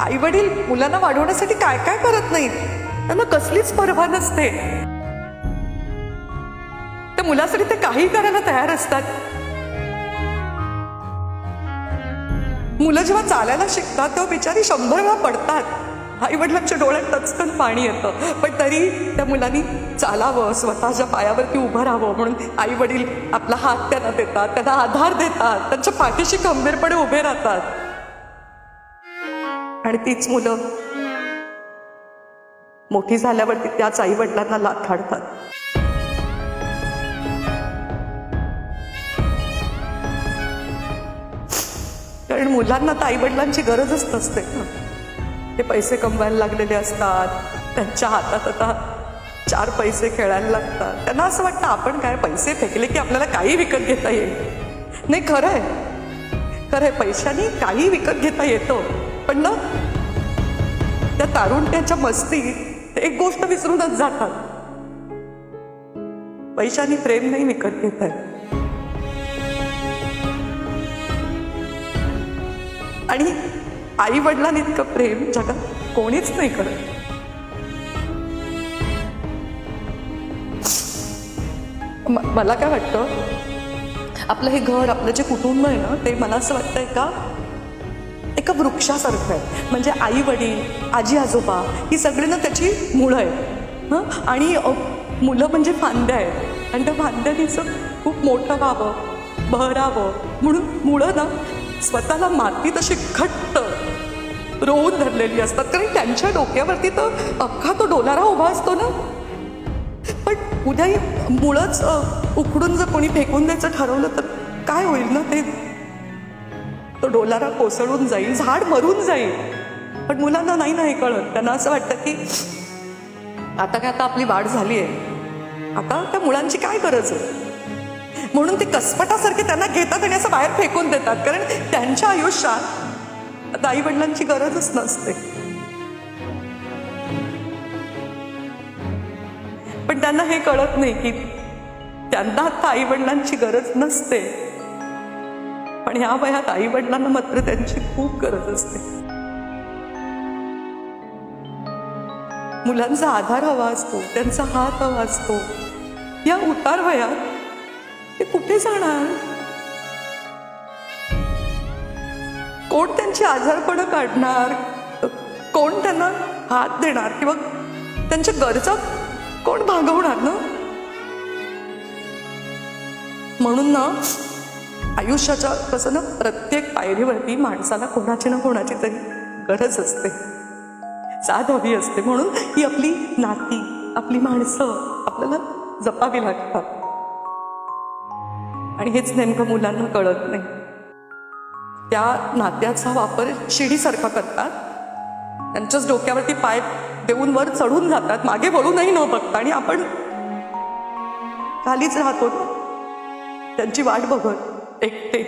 आई वडील मुलांना वाढवण्यासाठी काय काय करत नाहीत? त्यांना कसलीच पर्वा नसते. त्या मुलासाठी ते काही करायला तयार असतात. मुलं जेव्हा चालायला शिकतात तेव्हा बिचारी शंभर वेळा पडतात. आई वडिलांच्या डोळ्यात टचकन पाणी येतं. पण तरी त्या मुलांनी चालावं स्वतःच्या पायावरती उभं राहावं म्हणून आई वडील आपला हात त्यांना देतात त्यांना आधार देतात त्यांच्या पाठीशी खंबीरपणे उभे राहतात. आणि तीच मुलं मोठी झाल्यावरती त्याच आई वडिलांना लाथ काढतात. कारण मुलांना तर आई वडिलांची गरजच नसते ना. ते पैसे कमवायला लागलेले असतात. त्यांच्या हातात आता चार पैसे खेळायला लागतात. त्यांना असं वाटतं आपण काय पैसे फेकले की आपल्याला काही विकत घेता येईल? नाही खरं आहे. खरं आहे पैशानी काही विकत घेता येतं. पण ना त्या तारुण्याच्या मस्तीत ते एक गोष्ट विसरूनच जातात. पैशाने प्रेम नाही विकत घेत आहे आणि आई वडिलांनी इतकं प्रेम जगात कोणीच नाही करत. मला काय वाटतं आपलं हे घर आपलं जे कुटुंब आहे ना ते मला असं वाटतंय का एका वृक्षासारखं आहे. म्हणजे आई वडील आजी आजोबा ही सगळी ना त्याची मुळं आहेत. हं? आणि मुलं म्हणजे फांद्या आहेत. आणि त्या फांद्यानीचं खूप मोठं व्हावं बहरावं. म्हणून मुळं ना स्वतःला मातीत अशी घट्ट रोवून धरलेली असतात. कारण त्यांच्या डोक्यावरती तर अख्खा तो डोलारा उभा असतो ना. पण उद्याही मुळंच उकडून जर कोणी फेकून द्यायचं ठरवलं तर काय होईल ना ते? तो डोलारा कोसळून जाईल झाड मरून जाईल. पण मुलांना नाही नाही कळत. त्यांना असं वाटतं की आता काय आता आपली वाढ झाली आहे आता त्या मुलांची काय गरज आहे? म्हणून ते कसपटासारखे त्यांना घेतात आणि असं बाहेर फेकून देतात. कारण त्यांच्या आयुष्यात आता आई वडिलांची गरजच नसते. पण त्यांना हे कळत नाही की त्यांना आता आई वडिलांची गरज नसते. पण ह्या वयात आई वडिलांना मात्र त्यांची खूप गरज असते. मुलांचा आधार हवा असतो त्यांचा हात हवा असतो. या उतार वयात ते कुठे जाणार? कोण त्यांची आजारपणं काढणार? कोण त्यांना हात देणार? किंवा त्यांच्या गरजा कोण भागवणार ना? म्हणून ना आयुष्याच्या कसं ना प्रत्येक पायरीवरती माणसाला कोणाची ना कोणाची तरी गरज असते. साथ हवी असते. म्हणून ही आपली नाती आपली माणसं आपल्याला जपावी लागतात. आणि हेच नेमकं मुलांना कळत नाही. त्या नात्याचा वापर शिडीसारखा करतात. त्यांच्याच डोक्यावरती पाय देऊन वर चढून जातात. मागे वळूनही न बघता. आणि आपण खालीच राहतो. त्यांची वाट बघत. एकटे